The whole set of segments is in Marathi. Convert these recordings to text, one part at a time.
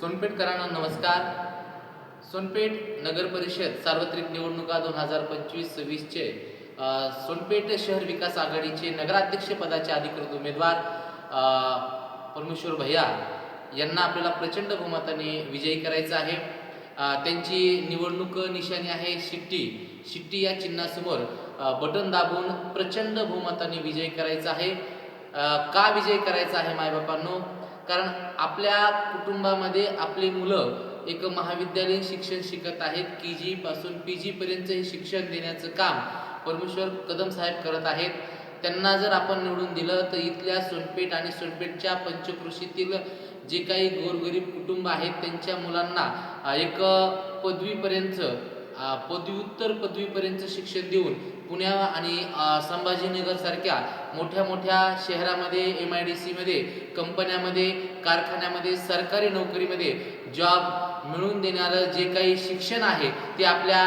सोनपेठकरांना नमस्कार. सोनपेठ नगर परिषद सार्वत्रिक निवडणुका दोन हजार पंचवीस सव्वीसचे सोनपेठ शहर विकास आघाडीचे नगराध्यक्षपदाचे अधिकृत उमेदवार परमेश्वर भैया यांना आपल्याला प्रचंड बहुमताने विजयी करायचं आहे. त्यांची निवडणूक निशाणी आहे शिट्टी. शिट्टी या चिन्हासमोर बटन दाबून प्रचंड बहुमताने विजय करायचा आहे. का विजय करायचा आहे मायबापांनो? कारण आपल्या कुटुंबामध्ये आपली मुलं एक महाविद्यालयीन शिक्षण शिकत आहेत की जी पासून पी जी पर्यंत हे शिक्षण देण्याचं काम परमेश्वर कदम साहेब करत आहेत. त्यांना जर आपण निवडून दिलं तर इथल्या सोनपेठ आणि सोनपेठच्या पंचकृषीतील जे काही गोरगरीब कुटुंब आहेत त्यांच्या मुलांना एक पदवीपर्यंत पदव्युत्तर पदवीपर्यंत शिक्षण देऊन पुण्या आणि संभाजीनगरसारख्या मोठ्या मोठ्या शहरामध्ये एम आय डी सीमध्ये कंपन्यामध्ये कारखान्यामध्ये सरकारी नोकरीमध्ये जॉब मिळवून देणारं जे काही शिक्षण आहे ते आपल्या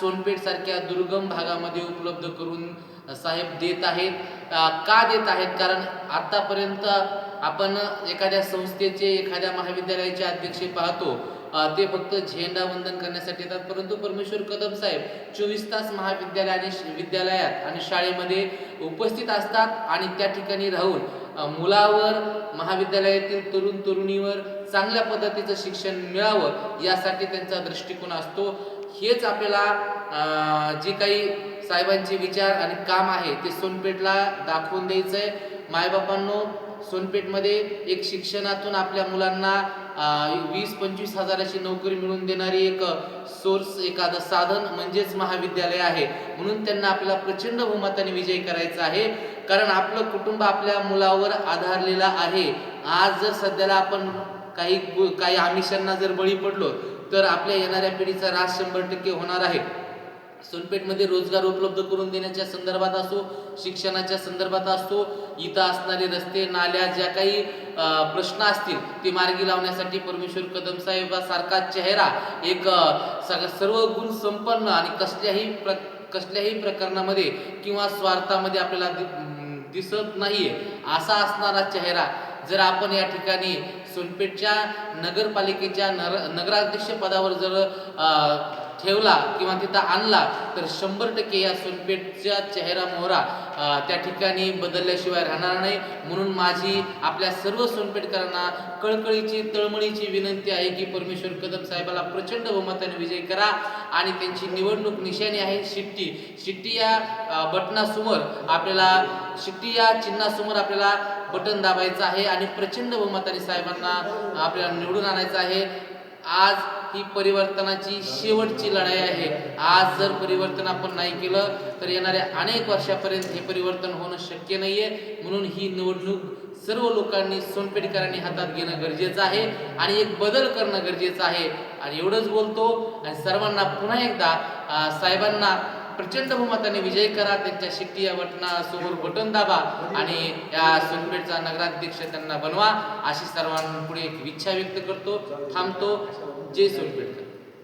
सोनपेठसारख्या दुर्गम भागामध्ये उपलब्ध करून साहेब देत आहेत. का देत आहेत? कारण आत्तापर्यंत आपण एखाद्या संस्थेचे एखाद्या महाविद्यालयाचे अध्यक्ष पाहतो ते फक्त झेंडा वंदन करण्यासाठी येतात. परंतु परमेश्वर कदम साहेब चोवीस तास महाविद्यालय आणि श- विद्यालयात आणि शाळेमध्ये उपस्थित असतात आणि त्या ठिकाणी राहून मुलावर महाविद्यालयातील तरुण तरुणीवर चांगल्या पद्धतीचं शिक्षण मिळावं यासाठी त्यांचा दृष्टिकोन असतो. हेच आपल्याला जी जे काही साहेबांचे विचार आणि काम आहे ते सोनपेठला दाखवून द्यायचं आहे मायबापांनो सोनपेठमध्ये एक शिक्षणातून आपल्या मुलांना वीस पंचवीस हजाराची नोकरी मिळवून देणारी एक सोर्स एखादं साधन म्हणजेच महाविद्यालय आहे. म्हणून त्यांना आपल्याला प्रचंड बहुमताने विजय करायचा आहे. कारण आपलं कुटुंब आपल्या मुलावर आधारलेलं आहे. आज जर सध्याला आपण काही काही आमिषांना जर बळी पडलो तर आपल्या येणाऱ्या पिढीचा रास शंभर टक्के होणार आहे. सोनपेठमध्ये रोजगार उपलब्ध करून देण्याच्या संदर्भात असो शिक्षणाच्या संदर्भात असो इथं असणारे रस्ते नाल्या ज्या काही प्रश्न असतील ते मार्गी लावण्यासाठी परमेश्वर कदम साहेबासारखा चेहरा एक सग सर्व गुण संपन्न आणि कसल्याही प्र कसल्याही प्रकरणामध्ये किंवा स्वार्थामध्ये आपल्याला दि- दिसत नाहीये असा असणारा चेहरा जर आपण या ठिकाणी सोनपेठच्या नगरपालिकेच्या नर नगराध्यक्ष पदावर जर ठेवला किंवा तिथं आणला तर शंभर टक्के या सोनपेठचा चेहरा मोहरा त्या ठिकाणी बदलल्याशिवाय राहणार नाही. म्हणून माझी आपल्या सर्व सोनपेठकरांना कळकळीची तळमळीची विनंती आहे की परमेश्वर कदम साहेबाला प्रचंड बहुमताने विजय करा आणि त्यांची निवडणूक निशाणी आहे. शिट्टी शिट्टी या बटणासमोर बटनासमोर आपल्याला शिट्टी या चिन्हासमोर आपल्याला बटन दाबायचं आहे आणि प्रचंड बहुमताने साहेबांना आपल्याला निवडून आणायचं आहे. आज ही परिवर्तनाची शेवटची लढाई आहे. आज जर परिवर्तन आपण नाही केलं तर येणाऱ्या अनेक वर्षापर्यंत हे परिवर्तन होणं शक्य नाहीये. म्हणून ही निवडणूक सर्व लोकांनी सोनपेठकरांनी हातात घेणं गरजेचं आहे आणि एक बदल करणं गरजेचं आहे. आणि एवढंच बोलतो आणि सर्वांना पुन्हा एकदा साहेबांना प्रचंड बहुमताने विजय करा त्यांच्या शिट्टी या बटनासमोर बटन दाबा आणि या सोनपेठचा नगराध्यक्ष त्यांना बनवा अशी सर्वांपुढे एक इच्छा व्यक्त करतो थांबतो. जय सोनपेठकर